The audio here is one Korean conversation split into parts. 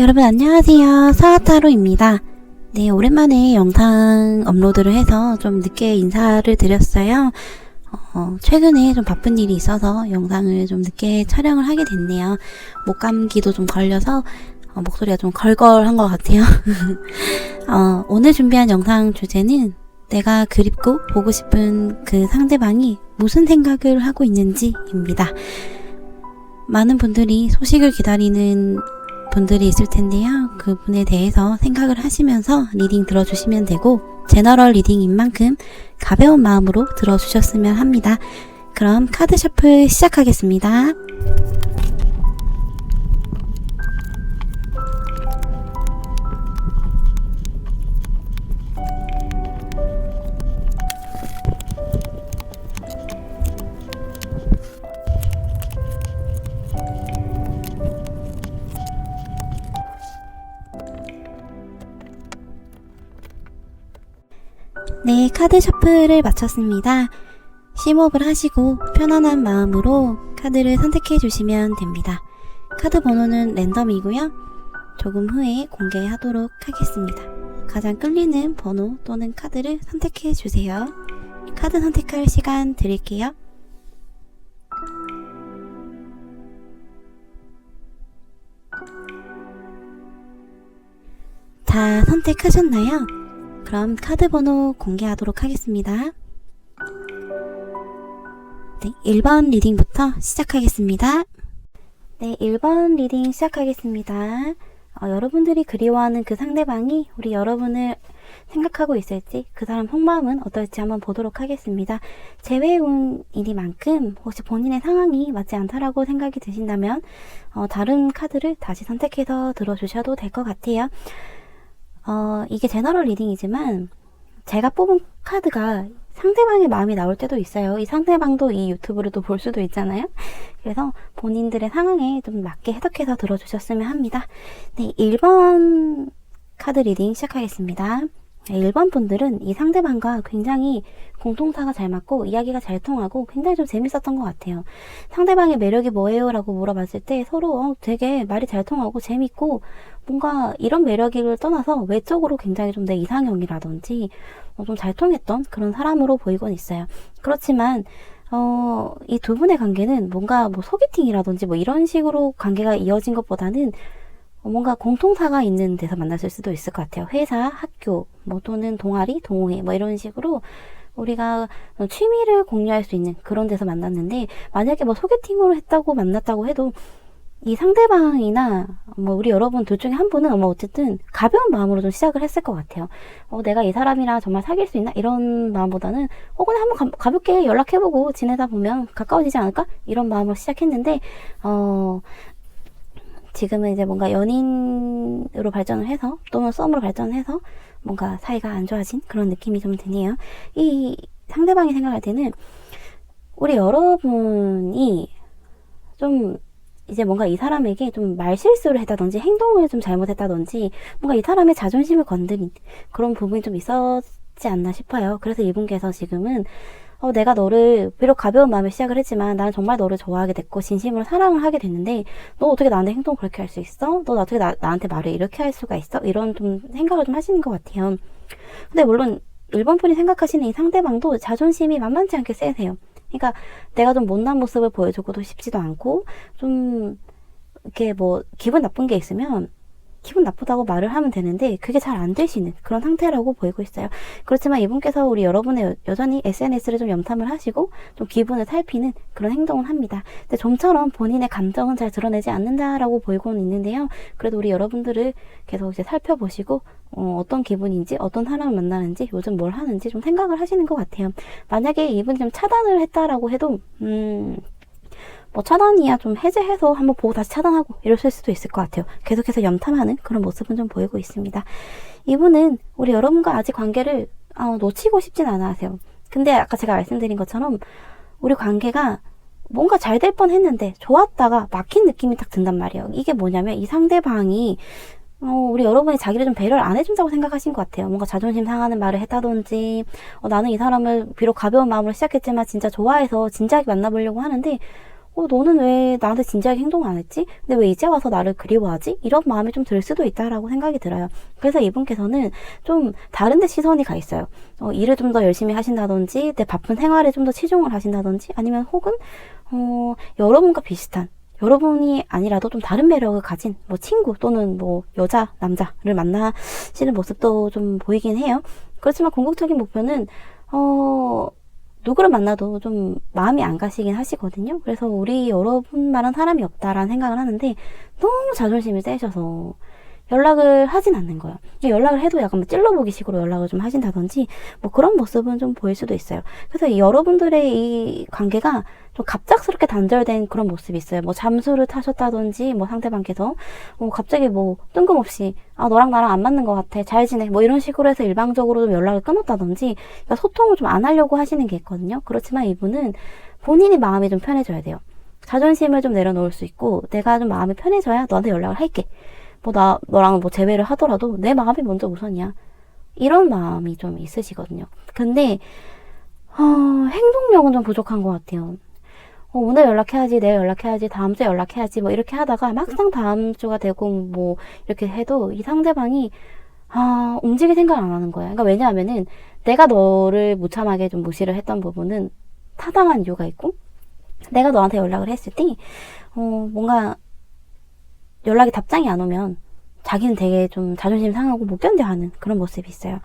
여러분 안녕하세요. 사와타로입니다. 네, 오랜만에 영상 업로드를 해서 좀 늦게 인사를 드렸어요. 어, 최근에 좀 바쁜 일이 있어서 영상을 좀 늦게 촬영을 하게 됐네요. 목감기도 좀 걸려서 어, 목소리가 좀 걸걸한 것 같아요. 어, 오늘 준비한 영상 주제는 내가 그립고 보고 싶은 그 상대방이 무슨 생각을 하고 있는지입니다. 많은 분들이 소식을 기다리는 분들이 있을 텐데요. 그분에 대해서 생각을 하시면서 리딩 들어주시면 되고, 제너럴 리딩인 만큼 가벼운 마음으로 들어주셨으면 합니다. 그럼 카드 셔플 시작하겠습니다. 카드 셔플을 마쳤습니다. 심호흡을 하시고 편안한 마음으로 카드를 선택해 주시면 됩니다. 카드 번호는 랜덤이고요. 조금 후에 공개하도록 하겠습니다. 가장 끌리는 번호 또는 카드를 선택해 주세요. 카드 선택할 시간 드릴게요. 다 선택하셨나요? 그럼 카드 번호 공개하도록 하겠습니다. 네, 1번 리딩부터 시작하겠습니다. 네, 1번 리딩 시작하겠습니다. 어, 여러분들이 그리워하는 그 상대방이 우리 여러분을 생각하고 있을지 그 사람 속마음은 어떨지 한번 보도록 하겠습니다. 재회운 일이만큼 혹시 본인의 상황이 맞지 않다라고 생각이 드신다면 어, 다른 카드를 다시 선택해서 들어주셔도 될 것 같아요. 어, 이게 제너럴 리딩이지만 제가 뽑은 카드가 상대방의 마음이 나올 때도 있어요. 이 상대방도 이 유튜브를 또 볼 수도 있잖아요. 그래서 본인들의 상황에 좀 맞게 해석해서 들어주셨으면 합니다. 네, 1번 카드 리딩 시작하겠습니다. 1번 분들은 이 상대방과 굉장히 공통사가 잘 맞고 이야기가 잘 통하고 굉장히 좀 재밌었던 것 같아요. 상대방의 매력이 뭐예요? 라고 물어봤을 때 서로 어, 되게 말이 잘 통하고 재밌고 뭔가 이런 매력을 떠나서 외적으로 굉장히 좀 내 이상형이라든지 어, 좀잘 통했던 그런 사람으로 보이곤 있어요. 그렇지만 어, 이 두 분의 관계는 뭔가 뭐 소개팅이라든지 뭐 이런 식으로 관계가 이어진 것보다는 어, 뭔가 공통사가 있는 데서 만났을 수도 있을 것 같아요. 회사, 학교, 뭐 또는 동아리, 동호회, 뭐 이런 식으로 우리가 취미를 공유할 수 있는 그런 데서 만났는데 만약에 뭐 소개팅으로 했다고 만났다고 해도 이 상대방이나 뭐 우리 여러분 둘 중에 한 분은 뭐 어쨌든 가벼운 마음으로 좀 시작을 했을 것 같아요. 어, 내가 이 사람이랑 정말 사귈 수 있나 이런 마음보다는 어 그냥 한번 가, 볍게 연락해보고 지내다 보면 가까워지지 않을까 이런 마음으로 시작했는데 어 지금은 이제 뭔가 연인으로 발전을 해서 또는 썸으로 발전해서 뭔가 사이가 안 좋아진 그런 느낌이 좀 드네요. 이 상대방이 생각할 때는 우리 여러분이 좀 이제 뭔가 이 사람에게 좀 말실수를 했다든지 행동을 좀 잘못했다든지 뭔가 이 사람의 자존심을 건드린 그런 부분이 좀 있었지 않나 싶어요. 그래서 이분께서 지금은 어, 내가 너를 비록 가벼운 마음에 시작을 했지만 나는 정말 너를 좋아하게 됐고 진심으로 사랑을 하게 됐는데 너 어떻게 나한테 행동 그렇게 할 수 있어? 너 어떻게 나, 나한테 말을 이렇게 할 수가 있어? 이런 좀 생각을 좀 하시는 것 같아요. 근데 물론 일본 분이 생각하시는 이 상대방도 자존심이 만만치 않게 세세요. 그러니까 내가 좀 못난 모습을 보여주고도 싶지도 않고 좀 이렇게 뭐 기분 나쁜 게 있으면 기분 나쁘다고 말을 하면 되는데 그게 잘 안 되시는 그런 상태라고 보이고 있어요. 그렇지만 이분께서 우리 여러분의 여 전히 SNS를 좀 염탐을 하시고 좀 기분을 살피는 그런 행동을 합니다. 근데 좀처럼 본인의 감정은 잘 드러내지 않는다라고 보이고는 있는데요. 그래도 우리 여러분들을 계속 이제 살펴보시고 어, 떤 기분인지 어떤 사람을 만나는지 요즘 뭘 하는지 좀 생각을 하시는 것 같아요. 만약에 이분이 좀 차단을 했다라고 해도 음. 뭐 차단이야 좀 해제해서 한번 보고 다시 차단하고 이랬을 수도 있을 것 같아요. 계속해서 염탐하는 그런 모습은 좀 보이고 있습니다. 이분은 우리 여러분과 아직 관계를 어, 놓치고 싶진 않아 하세요. 근데 아까 제가 말씀드린 것처럼 우리 관계가 뭔가 잘 될 뻔 했는데 좋았다가 막힌 느낌이 딱 든단 말이에요. 이게 뭐냐면 이 상대방이 어, 우리 여러분이 자기를 좀 배려를 안 해준다고 생각하신 것 같아요. 뭔가 자존심 상하는 말을 했다든지, 어, 나는 이 사람을 비록 가벼운 마음으로 시작했지만 진짜 좋아해서 진지하게 만나보려고 하는데, 어, 너는 왜 나한테 진지하게 행동 안 했지? 근데 왜 이제 와서 나를 그리워하지? 이런 마음이 좀 들 수도 있다라고 생각이 들어요. 그래서 이분께서는 좀 다른 데 시선이 가 있어요. 어, 일을 좀 더 열심히 하신다든지, 내 바쁜 생활에 좀 더 치중을 하신다든지, 아니면 혹은, 어, 여러분과 비슷한, 여러분이 아니라도 좀 다른 매력을 가진 뭐 친구 또는 뭐 여자, 남자를 만나시는 모습도 좀 보이긴 해요. 그렇지만 궁극적인 목표는, 어, 누구를 만나도 좀 마음이 안 가시긴 하시거든요. 그래서 우리 여러분만한 사람이 없다라는 생각을 하는데 너무 자존심이 세셔서 연락을 하진 않는 거예요. 연락을 해도 약간 뭐 찔러보기 식으로 연락을 좀 하신다든지 뭐 그런 모습은 좀 보일 수도 있어요. 그래서 이 여러분들의 이 관계가 좀 갑작스럽게 단절된 그런 모습이 있어요. 뭐 잠수를 타셨다든지 뭐 상대방께서 뭐 갑자기 뭐 뜬금없이 아 너랑 나랑 안 맞는 것 같아 잘 지내 뭐 이런 식으로 해서 일방적으로 좀 연락을 끊었다든지 그러니까 소통을 좀 안 하려고 하시는 게 있거든요. 그렇지만 이분은 본인이 마음이 좀 편해져야 돼요. 자존심을 좀 내려놓을 수 있고 내가 좀 마음이 편해져야 너한테 연락을 할게. 뭐 나 너랑 뭐 재회를 하더라도 내 마음이 먼저 우선이야. 이런 마음이 좀 있으시거든요. 근데 어, 행동력은 좀 부족한 것 같아요. 어, 오늘 연락해야지, 내일 연락해야지, 다음 주에 연락해야지, 뭐 이렇게 하다가 막상 다음 주가 되고 뭐 이렇게 해도 이 상대방이 아, 움직일 생각을 안 하는 거예요. 그러니까 왜냐하면은 내가 너를 무참하게 좀 무시를 했던 부분은 타당한 이유가 있고 내가 너한테 연락을 했을 때 어, 뭔가 연락이 답장이 안 오면 자기는 되게 좀 자존심 상하고 못 견뎌 하는 그런 모습이 있어요.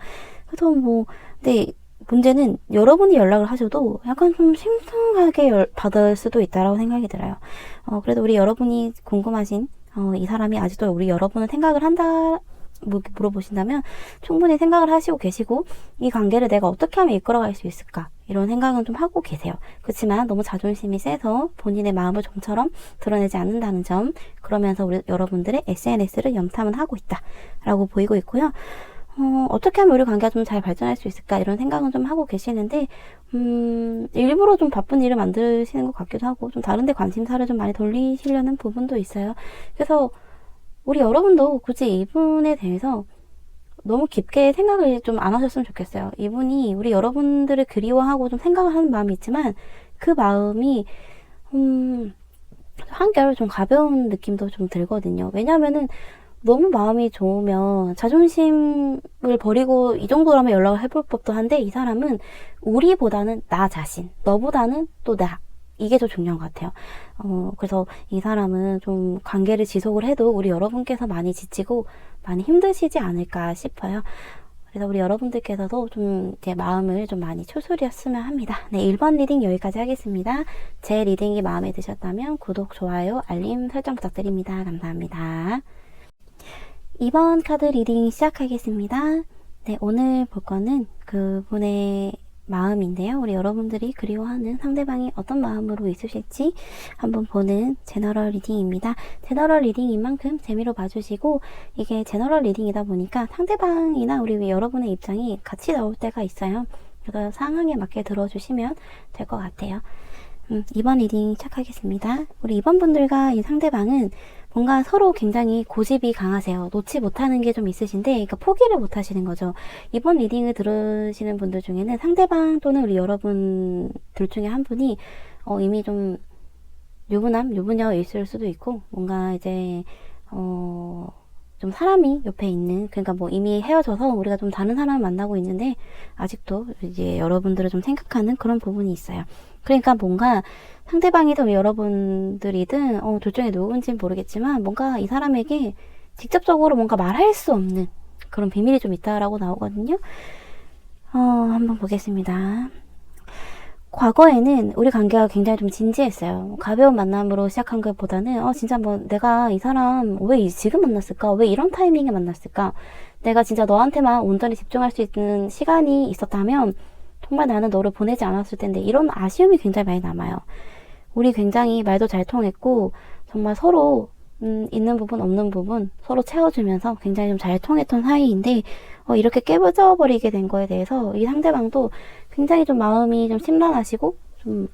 그래서 뭐 근데 문제는 여러분이 연락을 하셔도 약간 좀 심쿵하게 열- 받을 수도 있다라고 생각이 들어요. 어, 그래도 우리 여러분이 궁금하신 어, 이 사람이 아직도 우리 여러분을 생각을 한다 물어보신다면 충분히 생각을 하시고 계시고 이 관계를 내가 어떻게 하면 이끌어갈 수 있을까 이런 생각은 좀 하고 계세요. 그렇지만 너무 자존심이 세서 본인의 마음을 좀처럼 드러내지 않는다는 점 그러면서 우리 여러분들의 SNS를 염탐은 하고 있다라고 보이고 있고요. 어, 어떻게 하면 우리 관계가 좀 잘 발전할 수 있을까 이런 생각은 좀 하고 계시는데 음, 일부러 좀 바쁜 일을 만드시는 것 같기도 하고 좀 다른 데 관심사를 좀 많이 돌리시려는 부분도 있어요. 그래서 우리 여러분도 굳이 이분에 대해서 너무 깊게 생각을 좀 안 하셨으면 좋겠어요. 이분이 우리 여러분들을 그리워하고 좀 생각을 하는 마음이 있지만 그 마음이 음, 한결 좀 가벼운 느낌도 좀 들거든요. 왜냐면은 너무 마음이 좋으면 자존심을 버리고 이 정도라면 연락을 해볼 법도 한데 이 사람은 우리보다는 나 자신, 너보다는 또 나. 이게 더 중요한 것 같아요. 어, 그래서 이 사람은 좀 관계를 지속을 해도 우리 여러분께서 많이 지치고 많이 힘드시지 않을까 싶어요. 그래서 우리 여러분들께서도 좀 제 마음을 좀 많이 추스렸으면 합니다. 네, 1번 리딩 여기까지 하겠습니다. 제 리딩이 마음에 드셨다면 구독, 좋아요, 알림 설정 부탁드립니다. 감사합니다. 2번 카드 리딩 시작하겠습니다. 네, 오늘 볼 거는 그분의 마음인데요. 우리 여러분들이 그리워하는 상대방이 어떤 마음으로 있으실지 한번 보는 제너럴 리딩입니다. 제너럴 리딩인 만큼 재미로 봐주시고 이게 제너럴 리딩이다 보니까 상대방이나 우리 여러분의 입장이 같이 나올 때가 있어요. 그래서 상황에 맞게 들어주시면 될 것 같아요. 음, 2번 리딩 시작하겠습니다. 우리 2번 분들과 이 상대방은 뭔가 서로 굉장히 고집이 강하세요. 놓지 못하는 게 좀 있으신데, 그러니까 포기를 못 하시는 거죠. 이번 리딩을 들으시는 분들 중에는 상대방 또는 우리 여러분들 중에 한 분이 어, 이미 좀 유부남, 유부녀 있을 수도 있고, 뭔가 이제, 어, 좀 사람이 옆에 있는, 그러니까 뭐 이미 헤어져서 우리가 좀 다른 사람을 만나고 있는데, 아직도 이제 여러분들을 좀 생각하는 그런 부분이 있어요. 그러니까 뭔가 상대방이든 여러분들이든 어, 둘 중에 누군지는 모르겠지만 뭔가 이 사람에게 직접적으로 뭔가 말할 수 없는 그런 비밀이 좀 있다라고 나오거든요. 어, 한번 보겠습니다. 과거에는 우리 관계가 굉장히 좀 진지했어요. 가벼운 만남으로 시작한 것보다는 어 진짜 뭐 내가 이 사람 왜 이- 지금 만났을까? 왜 이런 타이밍에 만났을까? 내가 진짜 너한테만 온전히 집중할 수 있는 시간이 있었다면 정말 나는 너를 보내지 않았을 텐데 이런 아쉬움이 굉장히 많이 남아요. 우리 굉장히 말도 잘 통했고 정말 서로 음, 있는 부분 없는 부분 서로 채워주면서 굉장히 좀 잘 통했던 사이인데 어, 이렇게 깨부져 버리게 된 거에 대해서 이 상대방도 굉장히 좀 마음이 좀 심란하시고 좀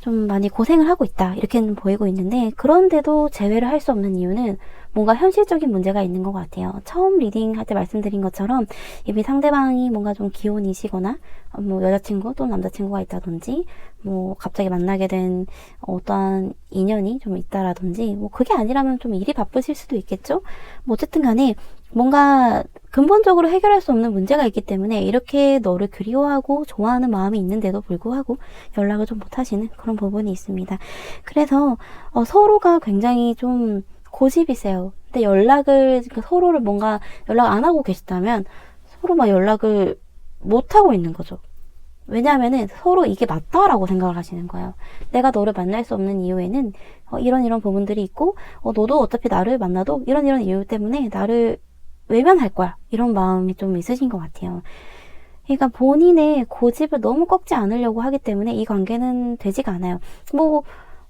좀 많이 고생을 하고 있다. 이렇게는 보이고 있는데, 그런데도 제외를 할 수 없는 이유는 뭔가 현실적인 문제가 있는 것 같아요. 처음 리딩 할 때 말씀드린 것처럼 이미 상대방이 뭔가 좀 기혼이시거나 뭐 여자친구 또는 남자친구가 있다든지 뭐 갑자기 만나게 된 어떠한 인연이 좀 있다라든지 뭐 그게 아니라면 좀 일이 바쁘실 수도 있겠죠. 뭐 어쨌든 간에 뭔가 근본적으로 해결할 수 없는 문제가 있기 때문에 이렇게 너를 그리워하고 좋아하는 마음이 있는데도 불구하고 연락을 좀 못하시는 그런 부분이 있습니다. 그래서 어, 서로가 굉장히 좀 고집이 세요. 근데 연락을 그 서로를 뭔가 연락 안 하고 계시다면 서로 막 연락을 못 하고 있는 거죠. 왜냐하면은 서로 이게 맞다라고 생각을 하시는 거예요. 내가 너를 만날 수 없는 이유에는 어, 이런 이런 부분들이 있고 어, 너도 어차피 나를 만나도 이런 이런 이유 때문에 나를 외면할 거야. 이런 마음이 좀 있으신 것 같아요. 그러니까 본인의 고집을 너무 꺾지 않으려고 하기 때문에 이 관계는 되지가 않아요. 뭐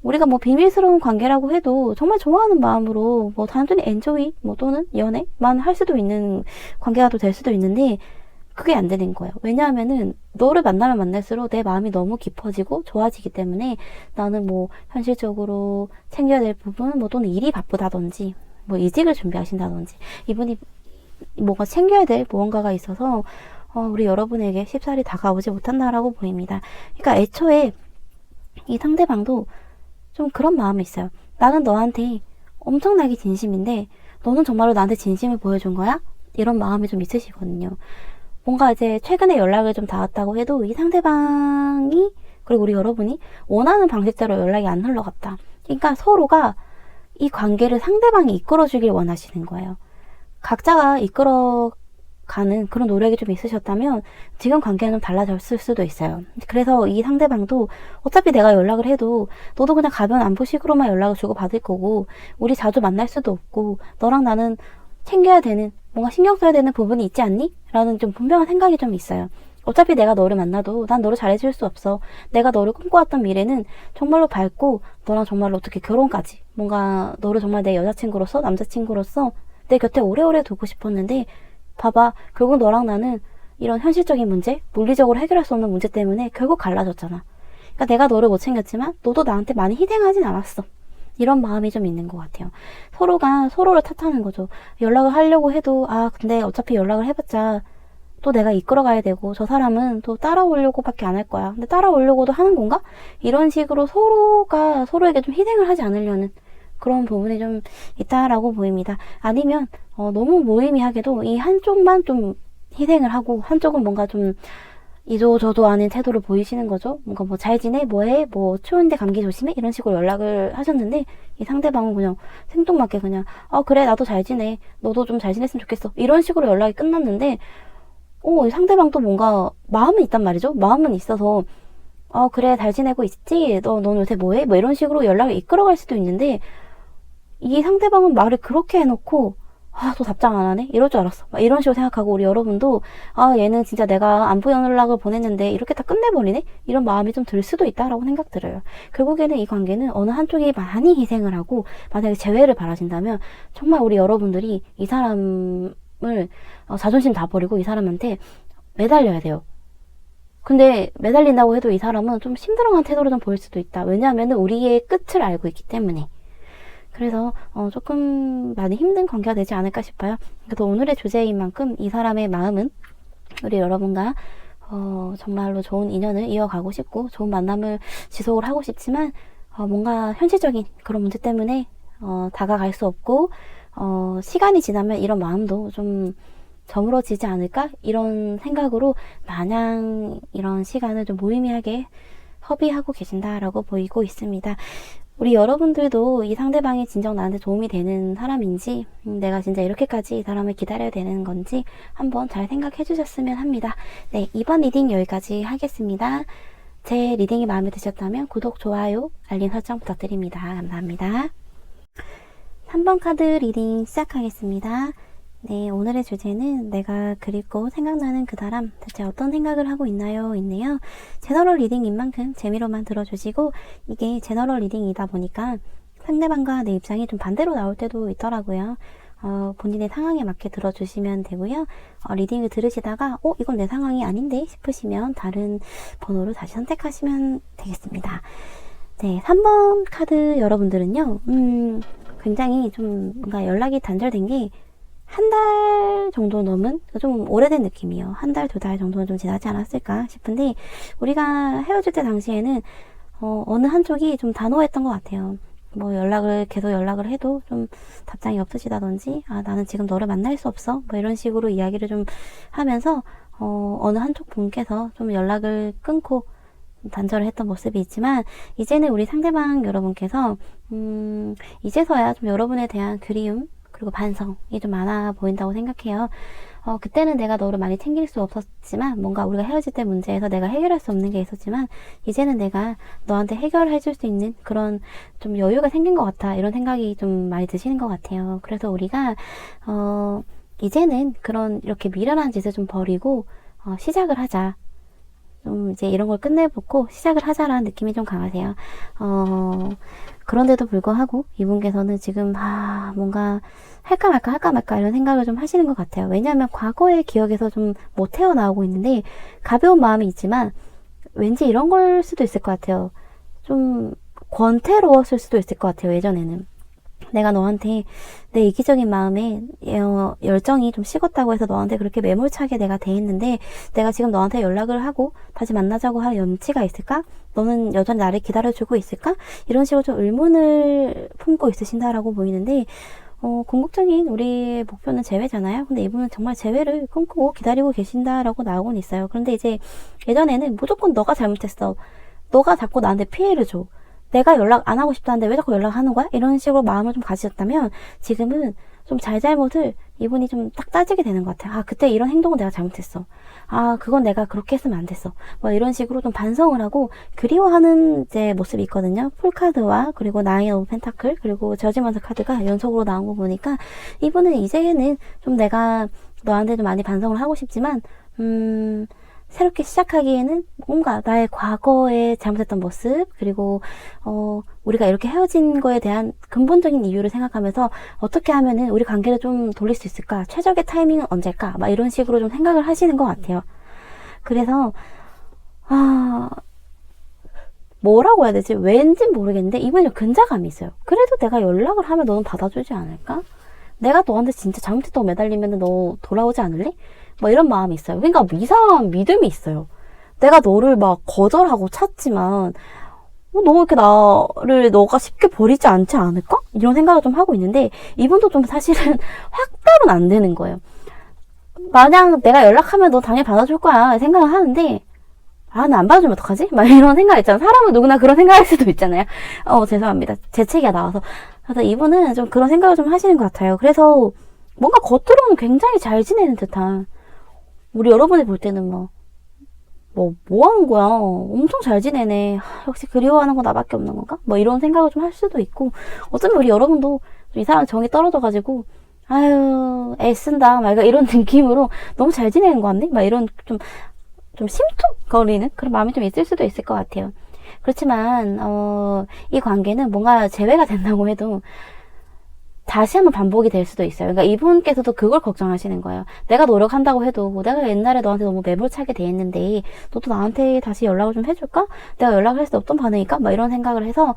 우리가 뭐 비밀스러운 관계라고 해도 정말 좋아하는 마음으로 뭐 단순히 엔조이 뭐 또는 연애만 할 수도 있는 관계가 또 될 수도 있는데 그게 안 되는 거예요. 왜냐하면은 너를 만나면 만날수록 내 마음이 너무 깊어지고 좋아지기 때문에 나는 뭐 현실적으로 챙겨야 될 부분 뭐 또는 일이 바쁘다든지 뭐 이직을 준비하신다든지 이분이 뭐가 챙겨야 될 무언가가 있어서 어, 우리 여러분에게 쉽사리 다가오지 못한다라고 보입니다. 그러니까 애초에 이 상대방도 좀 그런 마음이 있어요. 나는 너한테 엄청나게 진심인데 너는 정말로 나한테 진심을 보여준 거야? 이런 마음이 좀 있으시거든요. 뭔가 이제 최근에 연락을 좀 닿았다고 해도 이 상대방이 그리고 우리 여러분이 원하는 방식대로 연락이 안 흘러갔다. 그러니까 서로가 이 관계를 상대방이 이끌어주길 원하시는 거예요. 각자가 이끌어 가는 그런 노력이 좀 있으셨다면 지금 관계는 좀 달라졌을 수도 있어요. 그래서 이 상대방도 어차피 내가 연락을 해도 너도 그냥 가변 안보 식으로만 연락을 주고 받을 거고 우리 자주 만날 수도 없고 너랑 나는 챙겨야 되는 뭔가 신경 써야 되는 부분이 있지 않니? 라는 좀 분명한 생각이 좀 있어요. 어차피 내가 너를 만나도 난 너를 잘해줄 수 없어. 내가 너를 꿈꿔왔던 미래는 정말로 밝고 너랑 정말로 어떻게 결혼까지 뭔가 너를 정말 내 여자친구로서 남자친구로서 내 곁에 오래오래 두고 싶었는데 봐봐 결국 너랑 나는 이런 현실적인 문제 물리적으로 해결할 수 없는 문제 때문에 결국 갈라졌잖아. 그러니까 내가 너를 못 챙겼지만 너도 나한테 많이 희생하진 않았어. 이런 마음이 좀 있는 것 같아요. 서로가 서로를 탓하는 거죠. 연락을 하려고 해도, 아, 근데 어차피 연락을 해봤자 또 내가 이끌어 가야 되고, 저 사람은 또 따라오려고 밖에 안 할 거야. 근데 따라오려고도 하는 건가? 이런 식으로 서로가 서로에게 좀 희생을 하지 않으려는 그런 부분이 좀 있다라고 보입니다. 아니면, 어, 너무 무의미하게도 이 한쪽만 좀 희생을 하고, 한쪽은 뭔가 좀 이도 저도 아닌 태도를 보이시는 거죠. 뭔가 뭐 잘 지내, 뭐해, 뭐 추운데 감기 조심해? 이런 식으로 연락을 하셨는데 이 상대방은 그냥 생뚱맞게 그냥 어 그래 나도 잘 지내, 너도 좀 잘 지냈으면 좋겠어. 이런 식으로 연락이 끝났는데 어 상대방도 뭔가 마음은 있단 말이죠. 마음은 있어서 어 그래 잘 지내고 있지, 너 넌 요새 뭐해, 뭐 이런 식으로 연락을 이끌어갈 수도 있는데 이 상대방은 말을 그렇게 해놓고 아, 또 답장 안 하네? 이럴 줄 알았어. 막 이런 식으로 생각하고 우리 여러분도 아, 얘는 진짜 내가 안부 연락을 보냈는데 이렇게 다 끝내버리네? 이런 마음이 좀 들 수도 있다라고 생각 들어요. 결국에는 이 관계는 어느 한쪽이 많이 희생을 하고 만약에 재회를 바라신다면 정말 우리 여러분들이 이 사람을 어, 자존심 다 버리고 이 사람한테 매달려야 돼요. 근데 매달린다고 해도 이 사람은 좀 심드렁한 태도를 좀 보일 수도 있다. 왜냐하면 우리의 끝을 알고 있기 때문에. 그래서 어, 조금 많이 힘든 관계가 되지 않을까 싶어요. 그래도 오늘의 주제인 만큼 이 사람의 마음은 우리 여러분과 어, 정말로 좋은 인연을 이어가고 싶고 좋은 만남을 지속을 하고 싶지만 어, 뭔가 현실적인 그런 문제 때문에 어, 다가갈 수 없고 어, 시간이 지나면 이런 마음도 좀 저물어지지 않을까 이런 생각으로 마냥 이런 시간을 좀 무의미하게 허비하고 계신다라고 보이고 있습니다. 우리 여러분들도 이 상대방이 진정 나한테 도움이 되는 사람인지, 음, 내가 진짜 이렇게까지 이 사람을 기다려야 되는 건지 한번 잘 생각해 주셨으면 합니다. 네, 이번 리딩 여기까지 하겠습니다. 제 리딩이 마음에 드셨다면 구독, 좋아요, 알림 설정 부탁드립니다. 감사합니다. 3번 카드 리딩 시작하겠습니다. 네, 오늘의 주제는 내가 그립고 생각나는 그 사람 대체 어떤 생각을 하고 있나요? 있네요. 제너럴 리딩인 만큼 재미로만 들어주시고 이게 제너럴 리딩이다 보니까 상대방과 내 입장이 좀 반대로 나올 때도 있더라고요. 어, 본인의 상황에 맞게 들어주시면 되고요. 어, 리딩을 들으시다가 어 이건 내 상황이 아닌데 싶으시면 다른 번호를 다시 선택하시면 되겠습니다. 네, 3번 카드 여러분들은요, 음, 굉장히 좀 뭔가 연락이 단절된 게 한 달 정도 넘은 좀 오래된 느낌이에요. 한 달, 두 달 정도는 좀 지나지 않았을까 싶은데, 우리가 헤어질 때 당시에는, 어, 어느 한쪽이 좀 단호했던 것 같아요. 뭐 연락을, 계속 연락을 해도 좀 답장이 없으시다든지, 아, 나는 지금 너를 만날 수 없어. 뭐 이런 식으로 이야기를 좀 하면서, 어, 어느 한쪽 분께서 좀 연락을 끊고 단절을 했던 모습이 있지만, 이제는 우리 상대방 여러분께서, 음, 이제서야 좀 여러분에 대한 그리움, 그리고 반성이 좀 많아 보인다고 생각해요. 어, 그때는 내가 너를 많이 챙길 수 없었지만, 뭔가 우리가 헤어질 때 문제에서 내가 해결할 수 없는 게 있었지만, 이제는 내가 너한테 해결해 줄 수 있는 그런 좀 여유가 생긴 것 같아. 이런 생각이 좀 많이 드시는 것 같아요. 그래서 우리가, 어, 이제는 그런 이렇게 미련한 짓을 좀 버리고, 어, 시작을 하자. 좀 이제 이런 걸 끝내보고 시작을 하자라는 느낌이 좀 강하세요. 어, 그런데도 불구하고 이분께서는 지금, 아, 뭔가 할까 말까 할까 말까 이런 생각을 좀 하시는 것 같아요. 왜냐하면 과거의 기억에서 좀 못 헤어나오고 있는데 가벼운 마음이 있지만 왠지 이런 걸 수도 있을 것 같아요. 좀 권태로웠을 수도 있을 것 같아요. 예전에는. 내가 너한테 내 이기적인 마음에 어, 열정이 좀 식었다고 해서 너한테 그렇게 매몰차게 내가 대했는데 내가 지금 너한테 연락을 하고 다시 만나자고 할 염치가 있을까? 너는 여전히 나를 기다려주고 있을까? 이런 식으로 좀 의문을 품고 있으신다라고 보이는데 어, 궁극적인 우리의 목표는 재회잖아요. 근데 이분은 정말 재회를 꿈꾸고 기다리고 계신다라고 나오곤 있어요. 그런데 이제 예전에는 무조건 너가 잘못했어. 너가 자꾸 나한테 피해를 줘. 내가 연락 안 하고 싶다는데 왜 자꾸 연락하는 거야? 이런 식으로 마음을 좀 가지셨다면 지금은 좀 잘잘못을 이분이 좀 딱 따지게 되는 것 같아요. 아, 그때 이런 행동은 내가 잘못했어. 아, 그건 내가 그렇게 했으면 안 됐어. 뭐 이런 식으로 좀 반성을 하고 그리워하는 이제 모습이 있거든요. 풀카드와 그리고 나인 오브 펜타클 그리고 저지먼트 카드가 연속으로 나온 거 보니까 이분은 이제는 좀 내가 너한테 좀 많이 반성을 하고 싶지만 음 새롭게 시작하기에는 뭔가 나의 과거에 잘못했던 모습, 그리고, 어, 우리가 이렇게 헤어진 거에 대한 근본적인 이유를 생각하면서 어떻게 하면은 우리 관계를 좀 돌릴 수 있을까? 최적의 타이밍은 언제일까? 막 이런 식으로 좀 생각을 하시는 것 같아요. 그래서, 아, 뭐라고 해야 되지? 왠지 모르겠는데, 이분이 좀 근자감이 있어요. 그래도 내가 연락을 하면 너는 받아주지 않을까? 내가 너한테 진짜 잘못했다고 매달리면 너 돌아오지 않을래? 막 이런 마음이 있어요. 그러니까 이상한 믿음이 있어요. 내가 너를 막 거절하고 찾지만, 어, 너 이렇게 나를 너가 쉽게 버리지 않지 않을까? 이런 생각을 좀 하고 있는데, 이분도 좀 사실은 확답은 안 되는 거예요. 만약 내가 연락하면 너 당연히 받아줄 거야 생각을 하는데, 아, 나 안 받아주면 어떡하지? 막 이런 생각 있잖아. 사람은 누구나 그런 생각할 수도 있잖아요. 어, 죄송합니다. 재채기가 나와서. 그래서 이분은 좀 그런 생각을 좀 하시는 것 같아요. 그래서 뭔가 겉으로는 굉장히 잘 지내는 듯한, 우리 여러분이 볼 때는 뭐, 뭐, 뭐 하는 거야? 엄청 잘 지내네. 하, 역시 그리워하는 거 나밖에 없는 건가? 뭐 이런 생각을 좀 할 수도 있고, 어쩌면 우리 여러분도 좀이 사람 정이 떨어져가지고, 아유, 애쓴다. 막 이런 느낌으로 너무 잘 지내는 거 같네? 막 이런 좀, 좀 심퉁거리는 그런 마음이 좀 있을 수도 있을 것 같아요. 그렇지만, 어, 이 관계는 뭔가 재회가 된다고 해도, 다시 한번 반복이 될 수도 있어요. 그러니까 이분께서도 그걸 걱정하시는 거예요. 내가 노력한다고 해도 내가 옛날에 너한테 너무 매몰차게 대했는데 너도 나한테 다시 연락을 좀 해줄까? 내가 연락을 했을 때 어떤 반응일까? 막 이런 생각을 해서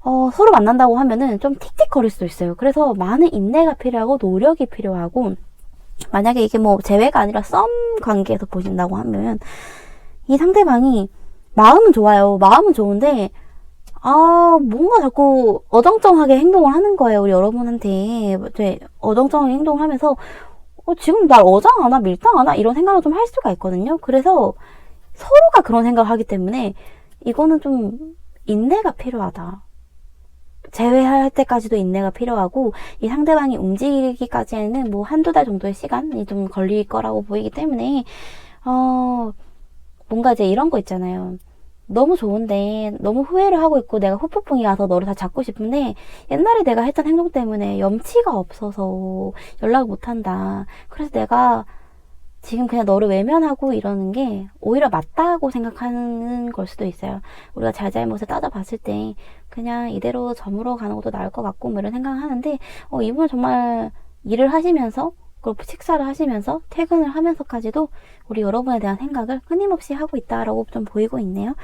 어, 서로 만난다고 하면은 좀 틱틱거릴 수도 있어요. 그래서 많은 인내가 필요하고 노력이 필요하고 만약에 이게 뭐 재회가 아니라 썸 관계에서 보신다고 하면 이 상대방이 마음은 좋아요. 마음은 좋은데 아, 뭔가 자꾸 어정쩡하게 행동을 하는 거예요. 우리 여러분한테. 이제 어정쩡하게 행동을 하면서, 어, 지금 날 어장하나, 밀당하나? 이런 생각을 좀 할 수가 있거든요. 그래서 서로가 그런 생각을 하기 때문에 이거는 좀 인내가 필요하다. 제외할 때까지도 인내가 필요하고 이 상대방이 움직이기까지는 뭐 한두 달 정도의 시간이 좀 걸릴 거라고 보이기 때문에 어 뭔가 이제 이런 거 있잖아요. 너무 좋은데 너무 후회를 하고 있고 내가 후폭풍이 와서 너를 다 잡고 싶은데 옛날에 내가 했던 행동 때문에 염치가 없어서 연락을 못한다. 그래서 내가 지금 그냥 너를 외면하고 이러는 게 오히려 맞다고 생각하는 걸 수도 있어요. 우리가 잘잘못을 따져봤을 때 그냥 이대로 저물어 가는 것도 나을 것 같고 뭐 이런 생각을 하는데 어, 이분은 정말 일을 하시면서 그리고 식사를 하시면서 퇴근을 하면서까지도 우리 여러분에 대한 생각을 끊임없이 하고 있다라고 좀 보이고 있네요.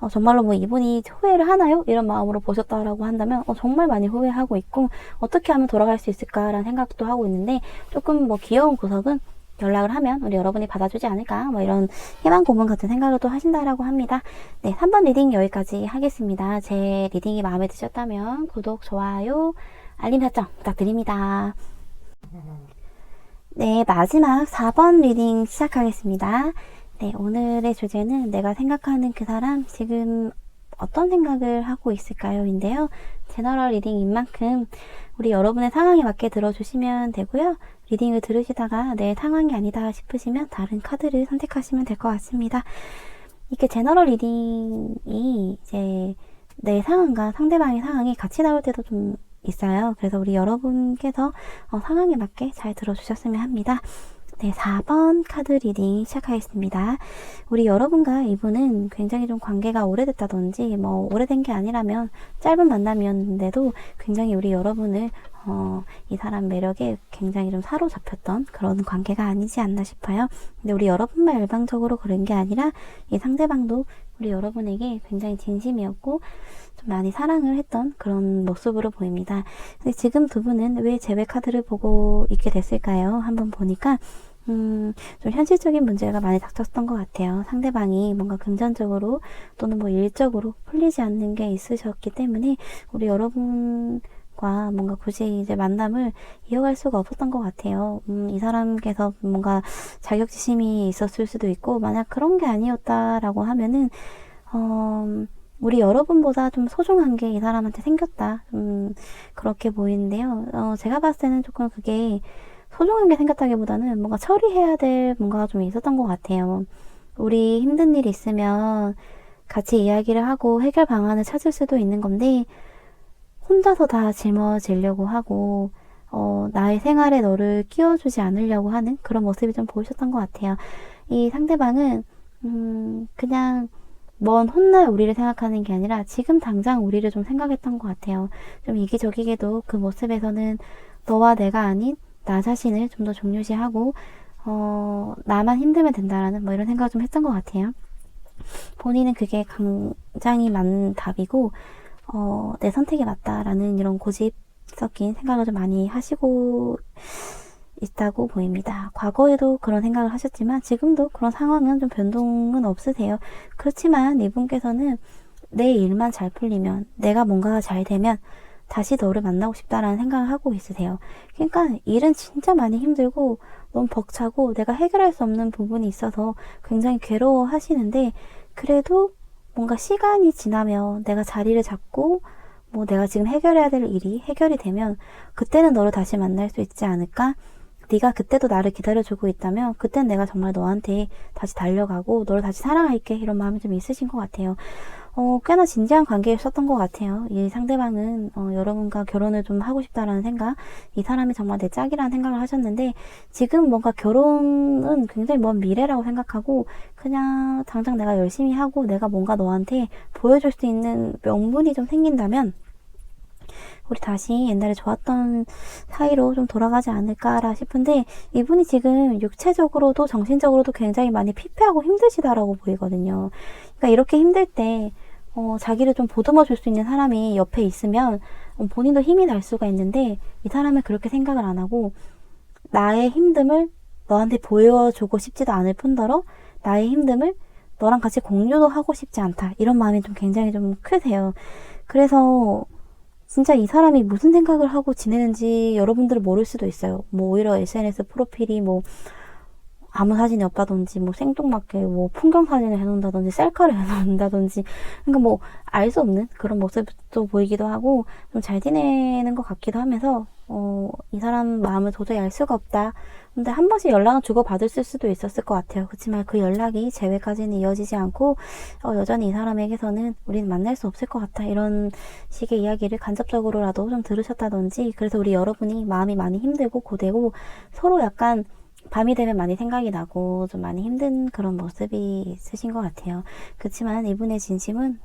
어, 정말로 뭐 이분이 후회를 하나요? 이런 마음으로 보셨다라고 한다면 어, 정말 많이 후회하고 있고 어떻게 하면 돌아갈 수 있을까라는 생각도 하고 있는데 조금 뭐 귀여운 구석은 연락을 하면 우리 여러분이 받아주지 않을까 뭐 이런 희망 고문 같은 생각을 또 하신다라고 합니다. 네, 3번 리딩 여기까지 하겠습니다. 제 리딩이 마음에 드셨다면 구독, 좋아요, 알림 설정 부탁드립니다. 네, 마지막 4번 리딩 시작하겠습니다. 네, 오늘의 주제는 내가 생각하는 그 사람 지금 어떤 생각을 하고 있을까요? 인데요. 제너럴 리딩인 만큼 우리 여러분의 상황에 맞게 들어주시면 되고요. 리딩을 들으시다가 내 상황이 아니다 싶으시면 다른 카드를 선택하시면 될 것 같습니다. 이게 제너럴 리딩이 이제 내 상황과 상대방의 상황이 같이 나올 때도 좀 있어요. 그래서 우리 여러분께서 어, 상황에 맞게 잘 들어주셨으면 합니다. 네, 4번 카드 리딩 시작하겠습니다. 우리 여러분과 이분은 굉장히 좀 관계가 오래됐다든지, 뭐, 오래된 게 아니라면, 짧은 만남이었는데도 굉장히 우리 여러분을, 어, 이 사람 매력에 굉장히 좀 사로잡혔던 그런 관계가 아니지 않나 싶어요. 근데 우리 여러분만 일방적으로 그런 게 아니라, 이 상대방도 우리 여러분에게 굉장히 진심이었고, 좀 많이 사랑을 했던 그런 모습으로 보입니다. 근데 지금 두 분은 왜 제외 카드를 보고 있게 됐을까요? 한번 보니까 음, 좀 현실적인 문제가 많이 닥쳤던 것 같아요. 상대방이 뭔가 금전적으로 또는 뭐 일적으로 풀리지 않는 게 있으셨기 때문에 우리 여러분 과 뭔가 굳이 이제 만남을 이어갈 수가 없었던 것 같아요. 음, 이 사람께서 뭔가 자격지심이 있었을 수도 있고, 만약 그런 게 아니었다라고 하면은, 어, 우리 여러분보다 좀 소중한 게 이 사람한테 생겼다. 음, 그렇게 보이는데요. 어, 제가 봤을 때는 조금 그게 소중한 게 생겼다기보다는 뭔가 처리해야 될 뭔가가 좀 있었던 것 같아요. 우리 힘든 일 있으면 같이 이야기를 하고 해결 방안을 찾을 수도 있는 건데, 혼자서 다 짊어지려고 하고, 어, 나의 생활에 너를 끼워주지 않으려고 하는 그런 모습이 좀 보이셨던 것 같아요. 이 상대방은, 음, 그냥, 먼 훗날 우리를 생각하는 게 아니라 지금 당장 우리를 좀 생각했던 것 같아요. 좀 이기저기게도 그 모습에서는 너와 내가 아닌 나 자신을 좀 더 중요시하고 어, 나만 힘들면 된다라는 뭐 이런 생각을 좀 했던 것 같아요. 본인은 그게 굉장히 맞는 답이고 어, 내 선택이 맞다라는 이런 고집 섞인 생각을 좀 많이 하시고 있다고 보입니다. 과거에도 그런 생각을 하셨지만 지금도 그런 상황은 좀 변동은 없으세요. 그렇지만 이분께서는 내 일만 잘 풀리면 내가 뭔가가 잘 되면 다시 너를 만나고 싶다라는 생각을 하고 있으세요. 그러니까 일은 진짜 많이 힘들고 너무 벅차고 내가 해결할 수 없는 부분이 있어서 굉장히 괴로워 하시는데 그래도 뭔가 시간이 지나면 내가 자리를 잡고 뭐 내가 지금 해결해야 될 일이 해결이 되면 그때는 너를 다시 만날 수 있지 않을까? 네가 그때도 나를 기다려주고 있다면 그땐 내가 정말 너한테 다시 달려가고 너를 다시 사랑할게 이런 마음이 좀 있으신 것 같아요. 어, 꽤나 진지한 관계였었던 것 같아요. 이 상대방은 어, 여러분과 결혼을 좀 하고 싶다라는 생각, 이 사람이 정말 내 짝이라는 생각을 하셨는데 지금 뭔가 결혼은 굉장히 먼 미래라고 생각하고 그냥 당장 내가 열심히 하고 내가 뭔가 너한테 보여줄 수 있는 명분이 좀 생긴다면 우리 다시 옛날에 좋았던 사이로 좀 돌아가지 않을까라 싶은데 이분이 지금 육체적으로도 정신적으로도 굉장히 많이 피폐하고 힘드시다라고 보이거든요. 그러니까 이렇게 힘들 때 어, 자기를 좀 보듬어 줄 수 있는 사람이 옆에 있으면 어, 본인도 힘이 날 수가 있는데 이 사람은 그렇게 생각을 안 하고 나의 힘듦을 너한테 보여주고 싶지도 않을 뿐더러 나의 힘듦을 너랑 같이 공유도 하고 싶지 않다. 이런 마음이 좀 굉장히 좀 크세요. 그래서 진짜 이 사람이 무슨 생각을 하고 지내는지 여러분들은 모를 수도 있어요. 뭐 오히려 SNS 프로필이 뭐 아무 사진이 없다든지 뭐 생뚱맞게 뭐 풍경 사진을 해놓는다든지 셀카를 해놓는다든지 그러니까 뭐 알 수 없는 그런 모습도 보이기도 하고 좀 잘 지내는 것 같기도 하면서 어, 이 사람 마음을 도저히 알 수가 없다. 근데 한 번씩 연락은 주고 받을 수도 있었을 것 같아요. 그렇지만 그 연락이 재회까지는 이어지지 않고 어, 여전히 이 사람에게서는 우리는 만날 수 없을 것 같아. 이런 식의 이야기를 간접적으로라도 좀 들으셨다든지 그래서 우리 여러분이 마음이 많이 힘들고 고되고 서로 약간 밤이 되면 많이 생각이 나고 좀 많이 힘든 그런 모습이 있으신 것 같아요. 그렇지만 이분의 진심은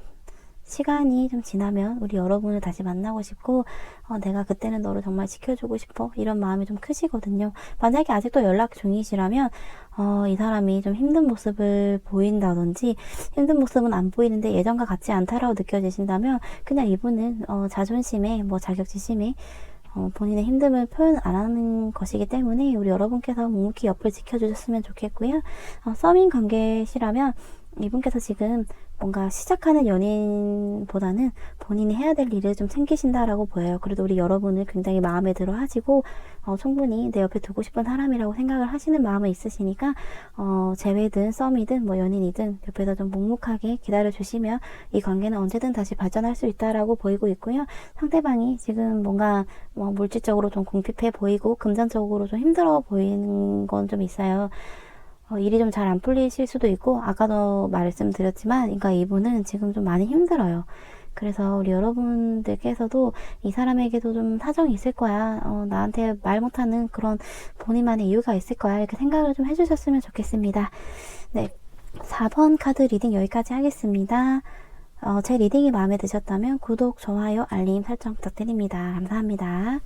시간이 좀 지나면 우리 여러분을 다시 만나고 싶고 어, 내가 그때는 너를 정말 지켜주고 싶어 이런 마음이 좀 크시거든요. 만약에 아직도 연락 중이시라면 어, 이 사람이 좀 힘든 모습을 보인다든지 힘든 모습은 안 보이는데 예전과 같지 않다라고 느껴지신다면 그냥 이분은 어, 자존심에 뭐 자격지심에 어, 본인의 힘듦을 표현 안 하는 것이기 때문에 우리 여러분께서 묵묵히 옆을 지켜주셨으면 좋겠고요. 어, 서밍 관계시라면 이분께서 지금 뭔가 시작하는 연인보다는 본인이 해야 될 일을 좀 챙기신다라고 보여요. 그래도 우리 여러분을 굉장히 마음에 들어 하시고 어, 충분히 내 옆에 두고 싶은 사람이라고 생각을 하시는 마음은 있으시니까 어, 재회든 썸이든 뭐 연인이든 옆에서 좀 묵묵하게 기다려 주시면 이 관계는 언제든 다시 발전할 수 있다라고 보이고 있고요. 상대방이 지금 뭔가 뭐 물질적으로 좀 궁핍해 보이고 금전적으로 좀 힘들어 보이는 건 좀 있어요. 어, 일이 좀 잘 안 풀리실 수도 있고 아까도 말씀드렸지만 그러니까 이분은 지금 좀 많이 힘들어요. 그래서 우리 여러분들께서도 이 사람에게도 좀 사정이 있을 거야. 어, 나한테 말 못하는 그런 본인만의 이유가 있을 거야. 이렇게 생각을 좀 해주셨으면 좋겠습니다. 네. 4번 카드 리딩 여기까지 하겠습니다. 어, 제 리딩이 마음에 드셨다면 구독, 좋아요, 알림 설정 부탁드립니다. 감사합니다.